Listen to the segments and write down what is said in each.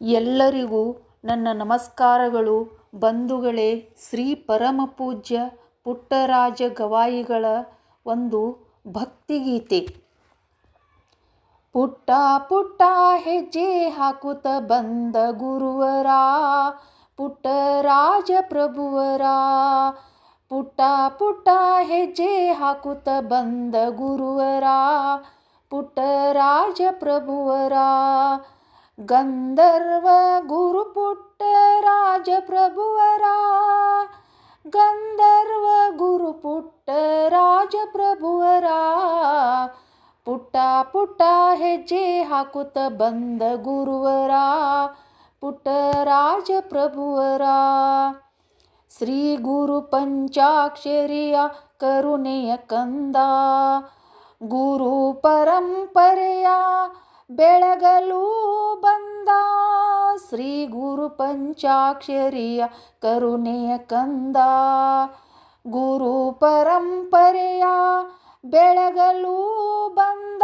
ಎಲ್ಲರಿಗೂ ನನ್ನ ನಮಸ್ಕಾರಗಳು. ಬಂಧುಗಳೇ, ಶ್ರೀ ಪರಮಪೂಜ್ಯ ಪುಟ್ಟರಾಜ ಗವಾಯಿಗಳ ಒಂದು ಭಕ್ತಿಗೀತೆ. ಪುಟ್ಟ ಪುಟ್ಟ ಹೆಜ್ಜೆ ಹಾಕುತ್ತ ಬಂದ ಗುರುವರ, ಪುಟ್ಟರಾಜ ಪ್ರಭುವರ. ಪುಟ್ಟ ಪುಟ್ಟ ಹೆಜ್ಜೆ ಹಾಕುತ್ತ ಬಂದ ಗುರುವರ, ಪುಟ್ಟರಾಜ ಪ್ರಭುವರ. ಗಂಧರ್ವ ಗುರು ಪುಟ್ಟರಾಜ ಪ್ರಭುವರ ಗಂಧರ್ವ ಗುರು ಪುಟ್ಟರಾಜ ಪ್ರಭುವರ ಪುಟ್ಟ ಪುಟ್ಟ ಹೆಜ್ಜೆ ಹಾಕುತ್ತ ಬಂದ ಗುರುವರ ಪುಟ್ಟರಾಜ ಪ್ರಭುವರ ಶ್ರೀ ಗುರು ಪಂಚಾಕ್ಷರಿಯ ಕರುಣೆಯ ಕಂದ ಗುರು ಪರಂಪರೆಯ ಬೆಳಗಲು ಬಂದ ಶ್ರೀ ಗುರು ಪಂಚಾಕ್ಷರಿಯ ಕರುಣೆಯ ಕಂದ. ಗುರು ಪರಂಪರೆಯ ಬೆಳಗಲು ಬಂದ.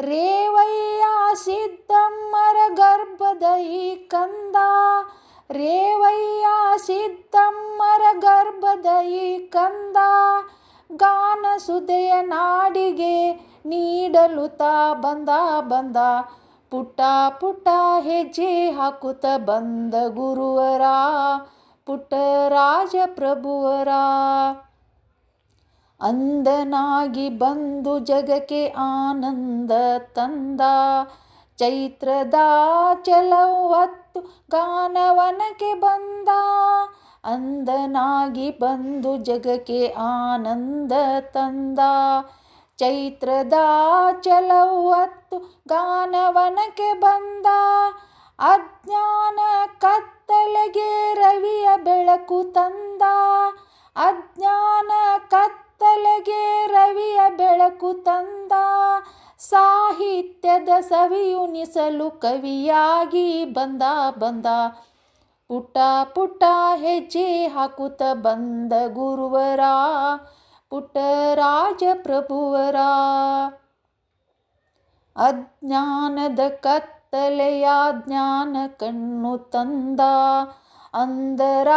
ರೇವಯ್ಯ ಸಿದ್ದಮ್ಮರ ಗರ್ಭದ ಈ ಕಂದ. ರೇವಯ್ಯ ಸಿದ್ದಮ್ಮರ ಗರ್ಭದ ಈ ಕಂದ. ಗಾನ ಸುದೆಯ ನಾಡಿಗೆ ನೀಡಲು ತಾ ಬಂದ ಬಂದ. ಪುಟ್ಟ ಪುಟ ಹೆಜ್ಜೆ ಹಾಕುತ್ತ ಬಂದ ಗುರುವರ ಪುಟ್ಟರಾಜ ಪ್ರಭುವರ ಅಂದನಾಗಿ ಬಂದು ಜಗಕ್ಕೆ ಆನಂದ ತಂದ, ಚೈತ್ರದ ಚಲವತ್ತು ಗಾನವನಕ್ಕೆ ಬಂದ. ಅಂದನಾಗಿ ಬಂದು ಜಗಕ್ಕೆ ಆನಂದ ತಂದ ಚೈತ್ರದ ಚಲವತ್ತು ಗಾನವನಕ್ಕೆ ಬಂದ. ಅಜ್ಞಾನ ಕತ್ತಲೆಗೆ ರವಿಯ ಬೆಳಕು ತಂದ. ಅಜ್ಞಾನ ಕತ್ತಲೆಗೆ ರವಿಯ ಬೆಳಕು ತಂದ. ಸಾಹಿತ್ಯದ ಸವಿಯುಣಿಸಲು ಕವಿಯಾಗಿ ಬಂದ ಬಂದ. ಪುಟ ಪುಟ ಹೆಜ್ಜೆ ಹಾಕುತ್ತ ಬಂದ ಗುರುವರ ಪುಟ್ಟರಾಜ ಪ್ರಭುವರ ಅಜ್ಞಾನದ ಕತ್ತಲೆಯ ಜ್ಞಾನ ಕಣ್ಣು ತಂದ ಅಂದರ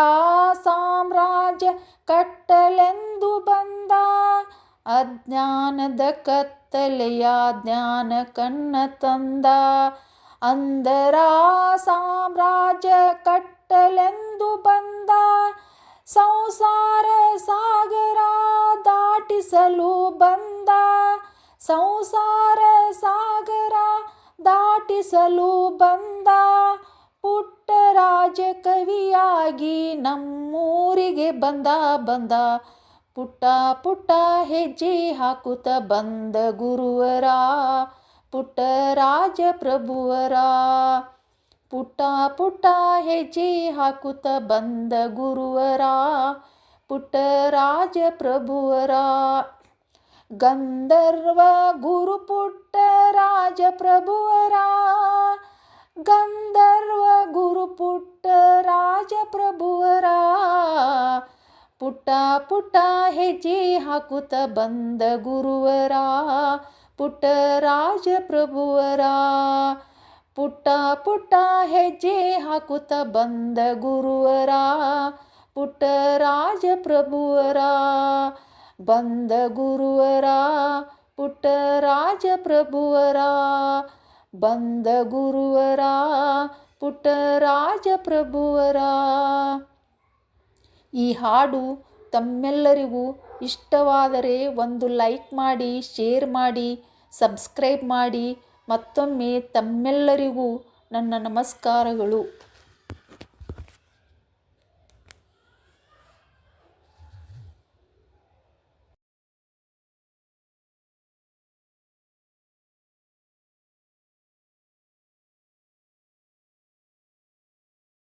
ಸಾಮ್ರಾಜ್ಯ ಕಟ್ಟಲೆಂದು ಬಂದ. ಅಜ್ಞಾನದ ಕತ್ತಲೆಯ ಜ್ಞಾನ ಕಣ್ಣ ತಂದ ಅಂದರ ಸಾಮ್ರಾಜ್ಯ ಕಟ್ಟಲೆಂದು ಬಂದ. ಸಂಸಾರ ಸಾಗರ ದಾಟಿಸಲು ಬಂದ ಸಂಸಾರ ಸಾಗರ ದಾಟಿಸಲು ಬಂದ ಪುಟ್ಟರಾಜ ಕವಿಯಾಗಿ ನಮ್ಮೂರಿಗೆ ಬಂದ ಬಂದ ಪುಟ್ಟ ಪುಟ್ಟ ಹೆಜ್ಜೆ ಹಾಕುತ್ತ ಬಂದ ಗುರುವರ ಪುಟ್ಟರಾಜ ಪ್ರಭುವರ ಪುಟ್ಟ ಪುಟ್ಟ ಹೆಜ್ಜೆ ಹಾಕುತ್ತ ಬಂದ ಗುರುವರ ಪುಟ್ಟರಾಜ ಪ್ರಭುವರ ಗಂಧರ್ವ ಗುರು ಪುಟ್ಟರಾಜ ಪ್ರಭುವರ ಗಂಧರ್ವ ಗುರು ಪುಟ್ಟರಾಜ ಪ್ರಭುವರ ಪುಟ್ಟ ಪುಟ್ಟ ಹೆಜ್ಜೆ ಹಾಕುತ್ತ ಬಂದ ಗುರುವರ. ಪುಟ್ಟರಾಜ ಪ್ರಭುವರ ಪುಟ್ಟ ಪುಟ್ಟ ಹೆಜ್ಜೆ ಹಾಕುತ್ತ ಬಂದ ಗುರುವರ. ಪುಟ್ಟರಾಜ ಪ್ರಭುವರ ಬಂದ ಗುರುವರ ಪುಟ್ಟರಾಜ ಪ್ರಭುವರ ಬಂದ ಗುರುವರ ಪುಟ್ಟರಾಜ ಪ್ರಭುವರ ಈ ಹಾಡು ತಮ್ಮೆಲ್ಲರಿಗೂ ಇಷ್ಟವಾದರೆ ಒಂದು ಲೈಕ್ ಮಾಡಿ, ಶೇರ್ ಮಾಡಿ, ಸಬ್ಸ್ಕ್ರೈಬ್ ಮಾಡಿ. ಮತ್ತೊಮ್ಮೆ ತಮ್ಮೆಲ್ಲರಿಗೂ ನನ್ನ ನಮಸ್ಕಾರಗಳು.